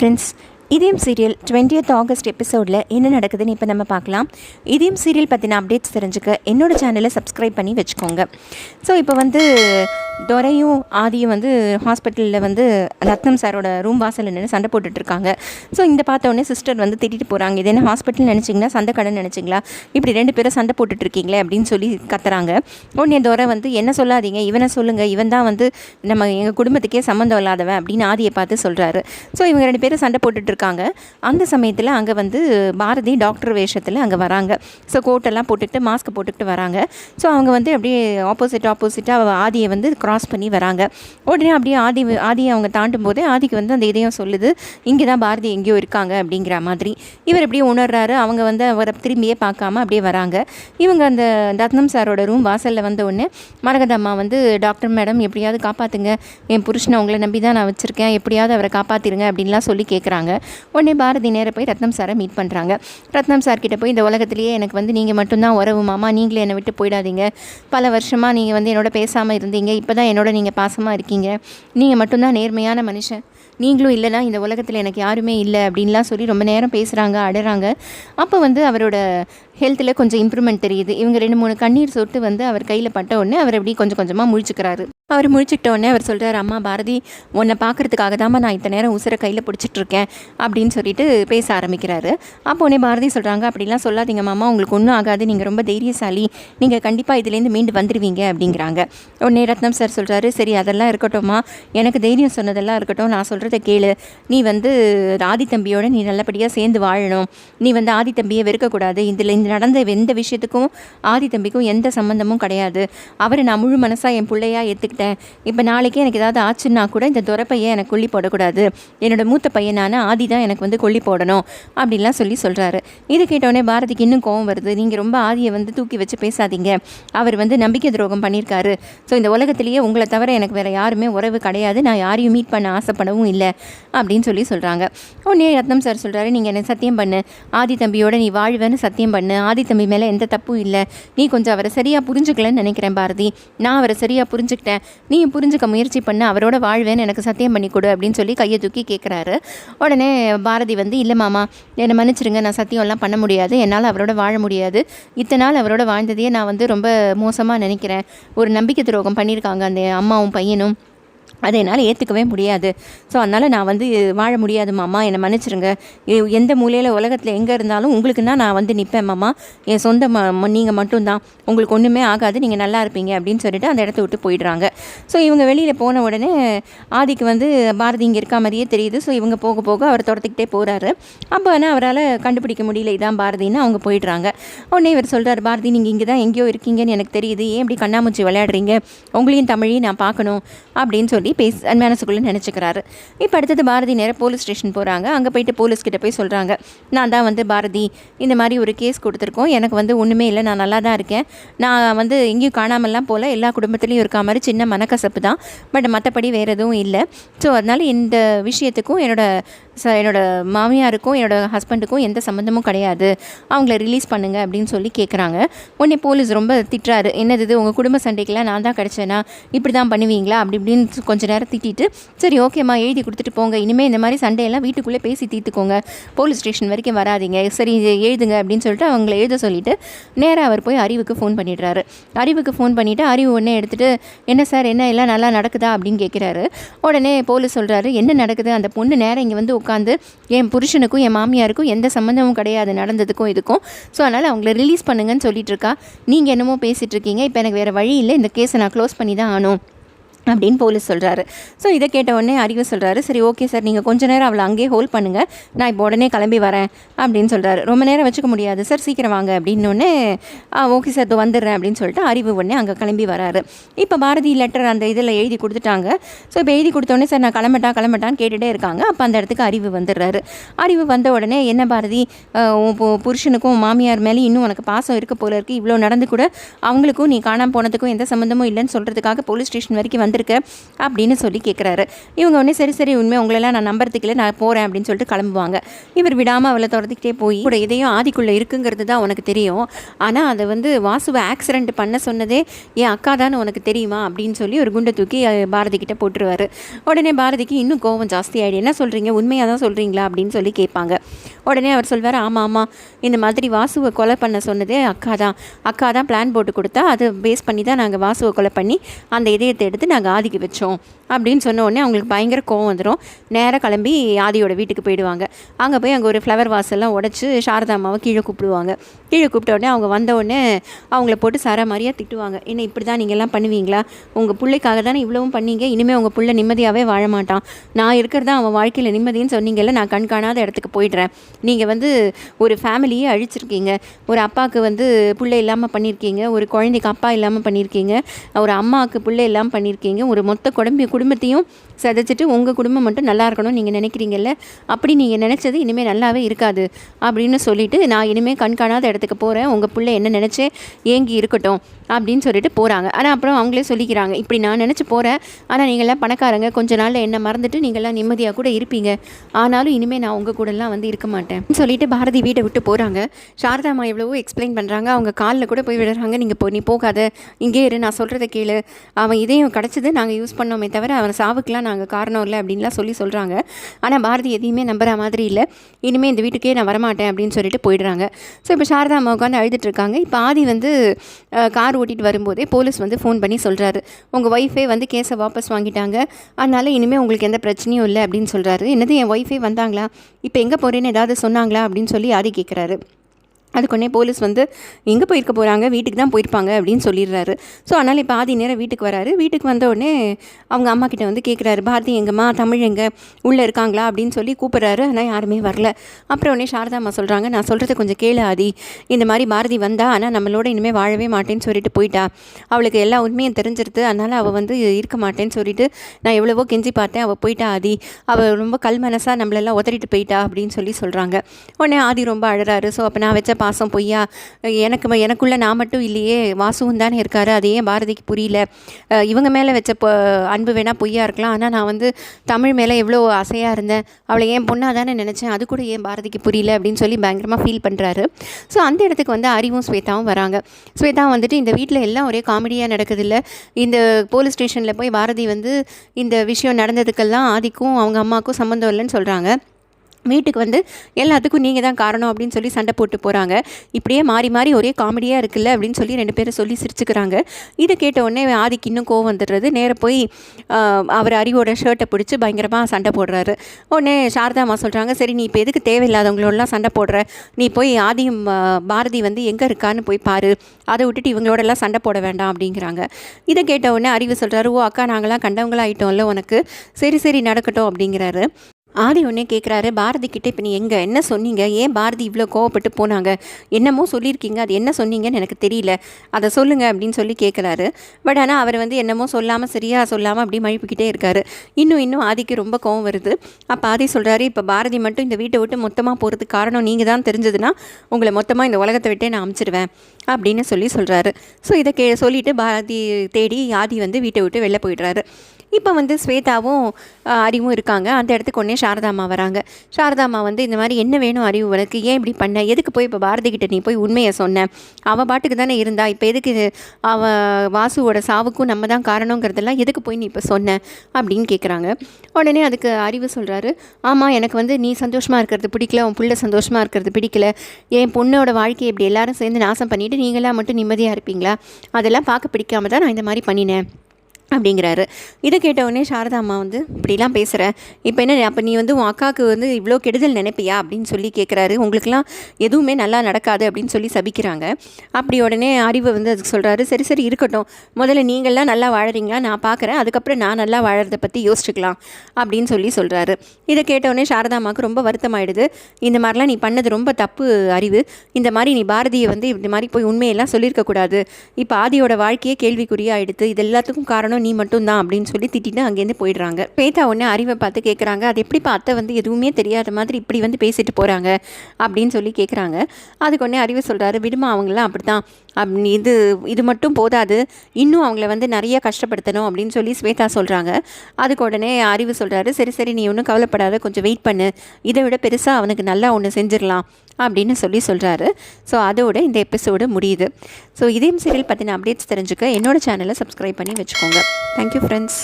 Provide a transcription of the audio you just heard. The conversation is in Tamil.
ஃப்ரெண்ட்ஸ் இதயம் சீரியல் 20th ஆகஸ்ட் எபிசோடில் என்ன நடக்குதுன்னு இப்போ நம்ம பார்க்கலாம். இதயம் சீரியல் பற்றின அப்டேட்ஸ் தெரிஞ்சுக்க என்னோட சேனலை சப்ஸ்கிரைப் பண்ணி வச்சுக்கோங்க. ஸோ இப்போ வந்து துரையும் ஆதியும் வந்து ஹாஸ்பிட்டலில் வந்து ரத்னம் சாரோட ரூம் வாசலில் நின்று சண்டை போட்டுட்ருக்காங்க ஸோ இந்த பார்த்த உடனே சிஸ்டர் வந்து திட்டிட்டு போகிறாங்க இது என்ன ஹாஸ்பிட்டல் நினச்சிங்களா? சண்டை கடன் நினச்சிங்களா? இப்படி ரெண்டு பேரும் சண்டை போட்டுட்டு இருக்கீங்களே அப்படின்னு சொல்லி கத்துறாங்க. உடனே துரை வந்து என்ன சொல்லாதீங்க? இவனை சொல்லுங்கள் இவன் தான் வந்து நம்ம எங்கள் குடும்பத்துக்கே சம்மந்தம் இல்லாதவன் அப்படின்னு ஆதியை பார்த்து சொல்கிறாரு ஸோ இவங்க ரெண்டு பேரும் சண்டை போட்டுட்டு இருக்காங்க. அந்த சமயத்தில் அங்கே வந்து பாரதி டாக்டர் வேஷத்தில் அங்கே வராங்க. ஸோ கோட்டெல்லாம் போட்டுக்கிட்டு மாஸ்க் போட்டுக்கிட்டு வராங்க. ஸோ அவங்க வந்து அப்படியே ஆப்போசிட் ஆப்போசிட்டாக ஆதியை வந்து கிராஸ் பண்ணி வராங்க. உடனே அப்படியே ஆதி ஆதியை அவங்க தாண்டும் போதே ஆதிக்கு வந்து அந்த இதயம் சொல்லுது இங்கே தான் பாரதி எங்கேயோ இருக்காங்க அப்படிங்கிற மாதிரி. இவர் அப்படியே உணர்றாரு. அவங்க வந்து அவரை திரும்பியே பார்க்காம அப்படியே வராங்க. இவங்க அந்த ரத்னம் சாரோட ரூம் வாசலில் வந்த உடனே மரகதம்மா வந்து டாக்டர் மேடம் எப்படியாவது காப்பாற்றுங்க என் புருஷனை உங்களை நம்பி தான் நான் வச்சுருக்கேன். எப்படியாவது அவரை காப்பாற்றிருங்க அப்படின்லாம் சொல்லி கேட்குறாங்க உடனே பாரதி நேரம் போய் ரத்னம் சாரை மீட் பண்ணுறாங்க ரத்னம் சார்கிட்ட போய் இந்த உலகத்திலேயே எனக்கு வந்து நீங்கள் மட்டும்தான் உறவு மாமா. நீங்களே என்னை விட்டு போயிடாதீங்க. பல வருஷமாக நீங்கள் வந்து என்னோட பேசாமல் இருந்தீங்க. இப்போ தான் என்னோட நீங்கள் பாசமாக இருக்கீங்க. நீங்கள் மட்டும்தான் நேர்மையான மனுஷன். நீங்களும் இல்லைனா இந்த உலகத்தில் எனக்கு யாருமே இல்லை அப்படின்லாம் சொல்லி ரொம்ப நேரம் பேசுகிறாங்க அடறாங்க. அப்போ வந்து அவரோட ஹெல்த்தில் கொஞ்சம் இம்ப்ரூவ்மெண்ட் தெரியுது. இவங்க ரெண்டு மூணு கண்ணீர் சொட்டு வந்து அவர் கையில் பட்ட உடனே அவர் அப்படி கொஞ்சம் கொஞ்சமாக முழிச்சுக்கிறாரு. அவர் முழிச்சுக்கிட்ட உடனே அவர் சொல்கிறார் அம்மா பாரதி உன்னை பார்க்கறதுக்காக தான் நான் இத்தனை நேரம் உசுரை கையில் பிடிச்சிட்ருக்கேன் அப்படின்னு சொல்லிட்டு பேச ஆரம்பிக்கிறாரு. அப்போ உடனே பாரதி சொல்கிறாங்க அப்படிலாம் சொல்லாதீங்க மாமா உங்களுக்கு ஒன்றும் ஆகாது. நீங்கள் ரொம்ப தைரியசாலி. நீங்கள் கண்டிப்பாக இதுலேருந்து மீண்டு வந்துடுவீங்க அப்படிங்கிறாங்க. உடனே ரத்னம் சார் சொல்கிறாரு சரி அதெல்லாம் இருக்கட்டும்மா. எனக்கு தைரியம் சொன்னதெல்லாம் இருக்கட்டும். நான் சொல்கிறத கேளு. நீ வந்து ஆதி தம்பியோட நீ நல்லபடியாக சேர்ந்து வாழணும். நீ வந்து ஆதி தம்பியை வெறுக்கக்கூடாது. இதில் இந்த நடந்த எந்த விஷயத்துக்கும் ஆதி தம்பிக்கும் எந்த சம்மந்தமும் கிடையாது. அவரை நான் முழு மனசாக என் பிள்ளையாக ஏற்றுக்கிட்டேன் இப்போ நாளைக்கே எனக்கு ஏதாவது ஆச்சுன்னா கூட இந்த துரை பையன் எனக்கு கொல்லி போடக்கூடாது. என்னோட மூத்த பையனான ஆதி தான் எனக்கு வந்து கொல்லி போடணும். அப்படின்லாம் சொல்லி சொல்கிறாரு இது கேட்டோடனே பாரதிக்கு இன்னும் கோவம் வருது. நீங்கள் ரொம்ப ஆதியை வந்து தூக்கி வச்சு பேசாதீங்க. அவர் வந்து நம்பிக்கை துரோகம் பண்ணியிருக்காரு. ஸோ இந்த உலகத்திலேயே உங்களை தவிர எனக்கு வேறு யாருமே உறவு கிடையாது. நான் யாரையும் மீட் பண்ண ஆசைப்படவும் இல்லை. இல்லை அப்படின்னு சொல்லி சொல்கிறாங்க உடனே ரத்னம் சார் சொல்கிறாரு நீங்கள் என்ன சத்தியம் பண்ணு? ஆதி தம்பியோட நீ வாழ்வேன்னு சத்தியம் பண்ணு. ஆதி தம்பி மேலே எந்த தப்பும் இல்லை. நீ கொஞ்சம் அவரை சரியாக புரிஞ்சுக்கலன்னு நினைக்கிறேன் பாரதி. நான் அவரை சரியாக புரிஞ்சுக்கிட்டேன். நீ புரிஞ்சுக்க முயற்சி பண்ண. அவரோட வாழ்வேன்னு எனக்கு சத்தியம் பண்ணி கொடு அப்படின்னு சொல்லி கையை தூக்கி கேட்குறாரு உடனே பாரதி வந்து இல்லை மாமா என்னை மன்னிச்சிருங்க. நான் சத்தியம்லாம் பண்ண முடியாது. என்னால் அவரோட வாழ முடியாது. இத்தனை நாள் அவரோட வாழ்ந்ததையே நான் வந்து ரொம்ப மோசமாக நினைக்கிறேன். ஒரு நம்பிக்கை துரோகம் பண்ணியிருக்காங்க அந்த அம்மாவும் பையனும். அதை என்னால் ஏற்றுக்கவே முடியாது. ஸோ அதனால் நான் வந்து வாழ முடியாது மாமா. என்னை மன்னிச்சிருங்க. எந்த மூலையில் உலகத்தில் எங்கே இருந்தாலும் உங்களுக்கு தான் நான் வந்து நிற்பேன் மாமா. என் சொந்த ம நீங்கள் மட்டும்தான். உங்களுக்கு ஒன்றுமே ஆகாது. நீங்கள் நல்லா இருப்பீங்க அப்படின்னு சொல்லிட்டு அந்த இடத்த விட்டு போயிடுறாங்க. ஸோ இவங்க வெளியில் போன உடனே ஆதிக்கு வந்து பாரதி இங்கே இருக்க மாதிரியே தெரியுது. ஸோ இவங்க போக போக அவர் துரத்துக்கிட்டே போகிறாரு அப்போ ஆனால் அவரால் கண்டுபிடிக்க முடியல. இதான் பாரதின்னு அவங்க போயிடுறாங்க. உடனே இவர் சொல்கிறார் பாரதி நீங்கள் இங்கே தான் எங்கேயோ இருக்கீங்கன்னு எனக்கு தெரியுது. ஏன் இப்படி கண்ணாமூச்சி விளையாடுறீங்க? உங்களையும் தமிழையும் நான் பார்க்கணும். அப்படின்னு சொல்லி பேச மனசுக்குள்ளே நினச்சிக்கிறாரு. இப்போ அடுத்தது பாரதி நேரம் போலீஸ் ஸ்டேஷன் போகிறாங்க அங்கே போயிட்டு போலீஸ்கிட்ட போய் சொல்கிறாங்க நான் தான் வந்து பாரதி இந்த மாதிரி ஒரு கேஸ் கொடுத்துருக்கோம். எனக்கு வந்து ஒன்றுமே இல்லை. நான் நல்லா தான் இருக்கேன். நான் வந்து எங்கேயும் காணாமல்லாம் போல். எல்லா குடும்பத்துலேயும் இருக்க மாதிரி சின்ன மனக்கசப்பு தான். பட் மற்றபடி வேறு எதுவும் இல்லை. ஸோ அதனால் இந்த விஷயத்துக்கும் என்னோடய ச என்னோட மாமியாருக்கும் என்னோட ஹஸ்பண்டுக்கும் எந்த சம்மந்தமும் கிடையாது. அவங்கள ரிலீஸ் பண்ணுங்க அப்படின்னு சொல்லி கேட்குறாங்க உடனே போலீஸ் ரொம்ப திட்டுறாரு. என்னது இது? உங்கள் குடும்ப சண்டைக்கெல்லாம் நான் தான் கிடச்சேனா? இப்படி தான் பண்ணுவீங்களா? அப்படி இப்படின்னு கொஞ்ச நேரம் திட்டிட்டு சரி ஓகேம்மா எழுதி கொடுத்துட்டு போங்க. இனிமேல் இந்த மாதிரி சண்டையெல்லாம் வீட்டுக்குள்ளே பேசி தீர்த்துக்கோங்க. போலீஸ் ஸ்டேஷன் வரைக்கும் வராதீங்க. சரி எழுதுங்க அப்படின்னு சொல்லிட்டு அவங்கள எழுத சொல்லிட்டு நேராக அவர் போய் அறிவுக்கு ஃபோன் பண்ணிடுறாரு. அறிவுக்கு ஃபோன் பண்ணிவிட்டு அறிவு உடனே எடுத்துகிட்டு என்ன சார்? என்ன? எல்லாம் நல்லா நடக்குதா? அப்படின்னு கேட்குறாரு உடனே போலீஸ் சொல்கிறாரு என்ன நடக்குது? அந்த பொண்ணு நேரம் இங்கே வந்து உட்காந்து என் புருஷனுக்கும் என் மாமியாருக்கும் எந்த சம்மந்தமும் கிடையாது நடந்ததுக்கும் இதுக்கும். ஸோ அதனால் அவங்கள ரிலீஸ் பண்ணுங்கன்னு சொல்லிட்டு இருக்கா. நீங்கள் என்னமோ பேசிகிட்டு இருக்கீங்க. இப்போ எனக்கு வேறு வழி இல்லை. இந்த கேஸை நான் க்ளோஸ் பண்ணி தான் ஆகணும். அப்படின்னு போலீஸ் சொல்கிறாரு ஸோ இதை கேட்ட உடனே அறிவு சொல்கிறாரு சரி ஓகே சார் நீங்கள் கொஞ்ச நேரம் அவளை அங்கேயே ஹோல்ட் பண்ணுங்கள் நான் இப்போ உடனே கிளம்பி வரேன் அப்படின்னு சொல்கிறாரு ரொம்ப நேரம் வச்சுக்க முடியாது சார் சீக்கிரம் வாங்க அப்படின்னோடனே ஓகே சார் இப்போ வந்துடுறேன் அப்படின்னு சொல்லிட்டு அறிவு உடனே அங்கே கிளம்பி வராரு. இப்போ பாரதி லெட்டர் அந்த இதில் எழுதி கொடுத்துட்டாங்க. ஸோ இப்போ எழுதி கொடுத்தோடனே சார் நான் கிளம்பட்டா கிளம்பட்டான்னு கேட்டுகிட்டே இருக்காங்க. அப்போ அந்த இடத்துக்கு அறிவு வந்துடுறாரு. அறிவு வந்த உடனே என்ன பாரதி புருஷனுக்கும் மாமியார் மேலே இன்னும் உனக்கு பாசம் இருக்க போல இருக்குது இவ்வளோ நடந்து கூட அவங்களுக்கும் நீ காணாமல் போனதுக்கும் எந்த சம்மந்தமும் இல்லைன்னு சொல்கிறதுக்காக போலீஸ் ஸ்டேஷன் வரைக்கும் வந்திருக்க அப்படின்னு சொல்லி கேட்குறாரு இவங்க உடனே சரி சரி உண்மை உங்களெல்லாம் நான் நம்புறதுக்கில்லை நான் போகிறேன் அப்படின்னு சொல்லிட்டு கிளம்புவாங்க. இவர் விடாமல் அவளை துறந்துக்கிட்டே போய் கூட இதையும் ஆதிக்குள்ளே இருக்குங்கிறது தான் உனக்கு தெரியும். ஆனால் அதை வந்து வாசுவை ஆக்சிடென்ட் பண்ண சொன்னதே என் அக்கா தான் உனக்கு தெரியுமா? அப்படின்னு சொல்லி ஒரு குண்டை தூக்கி பாரதி கிட்ட போட்டுருவாரு. உடனே பாரதிக்கு இன்னும் கோவம் ஜாஸ்தி ஆகிடும் என்ன சொல்கிறீங்க உண்மையாக தான் சொல்கிறீங்களா அப்படின்னு சொல்லி கேட்பாங்க. உடனே அவர் சொல்வார் ஆமாம் ஆமாம் இந்த மாதிரி வாசுவை கொலை பண்ண சொன்னதே அக்கா தான். அக்கா தான் பிளான் போட்டு கொடுத்தா அதை பேஸ் பண்ணி தான் நாங்கள் வாசுவை கொலை பண்ணி அந்த இதயத்தை எடுத்து நாங்கள் ஆதிக்கு வச்சோம் அப்படின்னு சொன்ன உடனே அவங்களுக்கு பயங்கர கோவம் வந்துடும் நேராக கிளம்பி ஆதியோட வீட்டுக்கு போயிடுவாங்க. அங்கே போய் அங்கே ஒரு ஃப்ளவர் வாசல்லாம் உடச்சி சாரதா அம்மாவை கீழே கூப்பிடுவாங்க. கீழே கூப்பிட்ட உடனே அவங்க வந்த உடனே அவங்கள போட்டு சர மாதிரியாக திட்டுவாங்க. என்ன இப்படி தான் நீங்கள் எல்லாம் பண்ணுவீங்களா? உங்கள் பிள்ளைக்காக தானே இவ்வளவும் பண்ணீங்க. இனிமேல் உங்கள் பிள்ளை நிம்மதியாகவே வாழ மாட்டான். நான் இருக்கிறதா அவன் வாழ்க்கையில் நிம்மதின்னு சொன்னீங்கல்ல நான் கண்காணாத இடத்துக்கு போயிடுறேன். நீங்கள் வந்து ஒரு ஃபேமிலியே அழிச்சிருக்கீங்க. ஒரு அப்பாவுக்கு வந்து பிள்ளை இல்லாமல் பண்ணியிருக்கீங்க ஒரு குழந்தைக்கு அப்பா இல்லாமல் பண்ணியிருக்கீங்க ஒரு அம்மாவுக்கு பிள்ளை இல்லாமல் பண்ணியிருக்கீங்க ஒரு மொத்த குடும்ப குடும்பத்தையும் சதைச்சிட்டு உங்கள் குடும்பம் மட்டும் நல்லா இருக்கணும்னு நீங்கள் நினைக்கிறீங்கல்ல? அப்படி நீங்கள் நினச்சது இனிமேல் நல்லாவே இருக்காது. அப்படின்னு சொல்லிட்டு நான் இனிமேல் கண்காணாத இடத்துக்கு போகிறேன் உங்கள் பிள்ளை என்ன நினச்சே ஏங்கி இருக்கட்டும் அப்படின்னு சொல்லிட்டு போகிறாங்க ஆனால் அப்புறம் அவங்களே சொல்லிக்கிறாங்க. இப்படி நான் நினச்சி போகிறேன் ஆனால் நீங்களாம் பணக்காரங்க. கொஞ்ச நாளில் என்ன மறந்துட்டு நீங்களாம் நிம்மதியாக கூட இருப்பீங்க. ஆனாலும் இனிமேல் நான் உங்கள் கூடலாம் வந்து இருக்க மாட்டேன். சொல்லிட்டு பாரதி வீட்டை விட்டு போகிறாங்க சாரதாமா எவ்வளவோ எக்ஸ்பிளைன் பண்ணுறாங்க அவங்க காலில் கூட போய் விடுறாங்க நீங்கள் போ நீ போகாத. இங்கே இரு. நான் சொல்கிறத கேளு. அவன் இதையும் கிடச்சி கிடச்சது நாங்கள் யூஸ் பண்ணோமே தவிர அவன் சாவுக்கெலாம் நாங்கள் காரணம் இல்லை அப்படின்லாம் சொல்லி சொல்கிறாங்க ஆனால் பாரதி எதையுமே நம்புற மாதிரி இல்லை. இனிமேல் இந்த வீட்டுக்கே நான் வரமாட்டேன் அப்படின்னு சொல்லிட்டு போயிடுறாங்க. ஸோ இப்போ சாரதா அம்மா உட்காந்து அழுதுட்டுருக்காங்க இப்போ ஆதி வந்து கார் ஓட்டிகிட்டு வரும்போதே போலீஸ் வந்து ஃபோன் பண்ணி சொல்கிறாரு உங்கள் ஒய்ஃபே வந்து கேஸை வாபஸ் வாங்கிட்டாங்க. அதனால் இனிமேல் உங்களுக்கு எந்த பிரச்சனையும் இல்லை அப்படின்னு சொல்கிறாரு என்னது என் ஒய்ஃபே வந்தாங்களா? இப்போ எங்கே போகிறேன்னு ஏதாவது சொன்னாங்களா அப்படின்னு சொல்லி ஆதி கேட்குறாரு அதுக்கு உடனே போலீஸ் வந்து எங்கே போயிருக்க போகிறாங்க வீட்டுக்கு தான் போயிருப்பாங்க அப்படின்னு சொல்லிடுறாரு. ஸோ அதனால் இப்போ ஆதி நேரம் வீட்டுக்கு வராரு. வீட்டுக்கு வந்த உடனே அவங்க அம்மா கிட்ட வந்து கேட்குறாரு பாரதி எங்கம்மா? தமிழ் எங்கே? உள்ளே இருக்காங்களா? அப்படின்னு சொல்லி கூப்பிட்றாரு. ஆனால் யாருமே வரல. அப்புறம் உடனே சாரதா அம்மா சொல்கிறாங்க நான் சொல்கிறத கொஞ்சம் கேளு ஆதி. இந்த மாதிரி பாரதி வந்தா ஆனால் நம்மளோட இனிமேல் வாழவே மாட்டேன்னு சொல்லிட்டு போயிட்டா. அவளுக்கு எல்லா உண்மையும் தெரிஞ்சிருது. அதனால் அவள் வந்து இருக்க மாட்டேன்னு சொல்லிட்டு நான் எவ்வளவோ கெஞ்சி பார்த்தேன். அவள் போயிட்டா ஆதி. அவள் ரொம்ப கல் மனசாக நம்மளெல்லாம் உதறிட்டு போயிட்டா அப்படின்னு சொல்லி சொல்கிறாங்க உடனே ஆதி ரொம்ப அழறாரு. ஸோ அப்போ நான் வச்ச பாசம் பொய்யா? எனக்கு எனக்குள்ளே நான் மட்டும் இல்லையே வாசுவும் தானே இருக்காரு அது ஏன் பாரதிக்கு புரியல. இவங்க மேலே வச்ச பொ- அன்பு வேணால் பொய்யா இருக்கலாம் ஆனால் நான் வந்து தமிழ் மேலே எவ்வளோ அசையாக இருந்தேன் அவளை ஏன் பொண்ணாக தானே நினச்சேன் அது கூட ஏன் பாரதிக்கு புரியல அப்படின்னு சொல்லி பயங்கரமாக ஃபீல் பண்ணுறாரு ஸோ அந்த இடத்துக்கு வந்து அறிவும் ஸ்வேதாவும் வராங்க. ஸ்வேதா வந்துட்டு இந்த வீட்டில் எல்லாம் ஒரே காமெடியாக நடக்குதில்ல. இந்த போலீஸ் ஸ்டேஷனில் போய் பாரதி வந்து இந்த விஷயம் நடந்ததுக்கெல்லாம் ஆதிக்கும் அவங்க அம்மாவுக்கும் சம்மந்தம் இல்லைன்னு சொல்கிறாங்க வீட்டுக்கு வந்து எல்லாத்துக்கும் நீங்கள் தான் காரணம் அப்படின்னு சொல்லி சண்டை போட்டு போகிறாங்க இப்படியே மாறி மாறி ஒரே காமெடியாக இருக்குல்ல அப்படின்னு சொல்லி ரெண்டு பேரும் சொல்லி சிரிச்சுக்கிறாங்க. இதை கேட்ட உடனே ஆதிக்கு இன்னும் கோவம் வந்துடுறது. நேராக போய் அவர் அறிவோட ஷர்ட்டை பிடிச்சி பயங்கரமாக சண்டை போடுறாரு. உடனே சாரதாம்மா சொல்கிறாங்க சரி நீ இப்போ எதுக்கு தேவையில்லாதவங்களோடலாம் சண்டை போடுற? நீ போய் ஆதியும் பாரதி வந்து எங்கே இருக்கான்னு போய் பாரு. அதை விட்டுட்டு இவங்களோடலாம் சண்டை போட வேண்டாம் அப்படிங்கிறாங்க. இதை கேட்ட உடனே அறிவு சொல்கிறாரு ஓ அக்கா நாங்களாம் கண்டவங்களாயிட்டோம்ல உனக்கு. சரி சரி நடக்கட்டும் அப்படிங்கிறாரு. ஆதி ஒன்றே கேட்குறாரு பாரதி கிட்டே இப்போ நீ எங்கே? என்ன சொன்னீங்க? ஏன் பாரதி இவ்வளோ கோவப்பட்டு போனாங்க? என்னமோ சொல்லியிருக்கீங்க. அது என்ன சொன்னீங்கன்னு எனக்கு தெரியல. அதை சொல்லுங்க அப்படின்னு சொல்லி கேட்குறாரு பட் ஆனால் அவர் வந்து என்னமோ சொல்லாமல் சரியாக சொல்லாமல் அப்படியே மழுப்பிக்கிட்டே இருக்காரு. இன்னும் இன்னும் ஆதிக்கு ரொம்ப கோவம் வருது. அப்போ ஆதி சொல்கிறாரு இப்போ பாரதி மட்டும் இந்த வீட்டை விட்டு மொத்தமாக போகிறதுக்கு காரணம் நீங்கள் தான் தெரிஞ்சதுன்னா உங்களை மொத்தமாக இந்த உலகத்தை விட்டே நான் அமுச்சிடுவேன் அப்படின்னு சொல்லி சொல்கிறாரு ஸோ இதை கே சொல்லிவிட்டு பாரதி தேடி ஆதி வந்து வீட்டை விட்டு வெளில போயிடுறாரு. இப்போ வந்து ஸ்வேதாவும் அறிவும் இருக்காங்க. அந்த இடத்துக்கு ஒன்றே சாரதாமா வராங்க. சாரதாமா வந்து இந்த மாதிரி என்ன வேணும் அறிவு உனக்கு? ஏன் இப்படி பண்ண? எதுக்கு போய் இப்போ பாரதி கிட்ட நீ போய் உண்மையை சொன்ன? அவள் பாட்டுக்கு தானே இருந்தா. இப்போ எதுக்கு அவள் அவ வாசுவோட சாவுக்கும் நம்ம தான் காரணங்கிறதெல்லாம் எதுக்கு போய் நீ இப்போ சொன்ன? அப்படின்னு கேட்குறாங்க உடனே அதுக்கு அறிவு சொல்கிறாரு ஆமாம் எனக்கு வந்து நீ சந்தோஷமாக இருக்கிறது பிடிக்கல. உன் பிள்ளை சந்தோஷமாக இருக்கிறது பிடிக்கல. என் பொண்ணோட வாழ்க்கையை இப்படி எல்லாரும் சேர்ந்து நாசம் பண்ணிவிட்டு நீங்களாம் மட்டும் நிம்மதியாக இருப்பீங்களா? அதெல்லாம் பார்க்க பிடிக்காம தான் நான் இந்த மாதிரி பண்ணினேன். அப்படிங்கிறாரு. இதை கேட்ட உடனே சாரதா அம்மா வந்து இப்படிலாம் பேசுகிற இப்போ என்ன அப்போ நீ வந்து உன் அக்காவுக்கு வந்து இவ்வளோ கெடுதல் நினைப்பியா? அப்படின்னு சொல்லி கேட்குறாரு உங்களுக்குலாம் எதுவுமே நல்லா நடக்காது அப்படின்னு சொல்லி சபிக்கிறாங்க. அப்படி உடனே அறிவு வந்து அதுக்கு சொல்கிறாரு சரி சரி இருக்கட்டும். முதல்ல நீங்கள்லாம் நல்லா வாழறீங்களா? நான் பார்க்குறேன் அதுக்கப்புறம் நான் நல்லா வாழறதை பற்றி யோசிச்சுக்கலாம் அப்படின்னு சொல்லி சொல்கிறாரு இதை கேட்ட உடனே சாரதா அம்மாவுக்கு ரொம்ப வருத்தமாயிடுது. இந்த மாதிரிலாம் நீ பண்ணது ரொம்ப தப்பு அறிவு. இந்த மாதிரி நீ பாரதியை வந்து இந்த மாதிரி போய் உண்மையெல்லாம் சொல்லியிருக்கக்கூடாது இப்போ ஆதியோட வாழ்க்கையே கேள்விக்குறியாயிடுது இது எல்லாத்துக்கும் காரணம் காரணம் நீ மட்டும்தான் அப்படின்னு சொல்லி திட்டிட்டு அங்கேருந்து போயிடுறாங்க. பேத்தா உடனே அறிவை பார்த்து கேட்குறாங்க அது எப்படிப்பா அத்தை வந்து எதுவுமே தெரியாத மாதிரி இப்படி வந்து பேசிட்டு போகிறாங்க அப்படின்னு சொல்லி கேட்குறாங்க அதுக்கு உடனே அறிவு சொல்கிறாரு விடுமா அவங்களாம் அப்படி தான் அப் இது இது மட்டும் போதாது. இன்னும் அவங்கள வந்து நிறைய கஷ்டப்படுத்தணும் அப்படின்னு சொல்லி ஸ்வேதா சொல்கிறாங்க அதுக்கு உடனே அறிவு சொல்கிறாரு சரி சரி நீ ஒன்றும் கவலைப்படாத. கொஞ்சம் வெயிட் பண்ணு. இதை விட பெருசாக அவனுக்கு நல்லா ஒன்று செஞ்சிடலாம். அப்படின்னு சொல்லி சொல்கிறாரு ஸோ அதோட இந்த எபிசோடு முடியுது. ஸோ இதையும் சீரியல் பற்றின அப்டேட்ஸ் தெரிஞ்சுக்க என்னோடய சேனலை சப்ஸ்கிரைப் பண்ணி வச்சுக்கோங்க. Thank you friends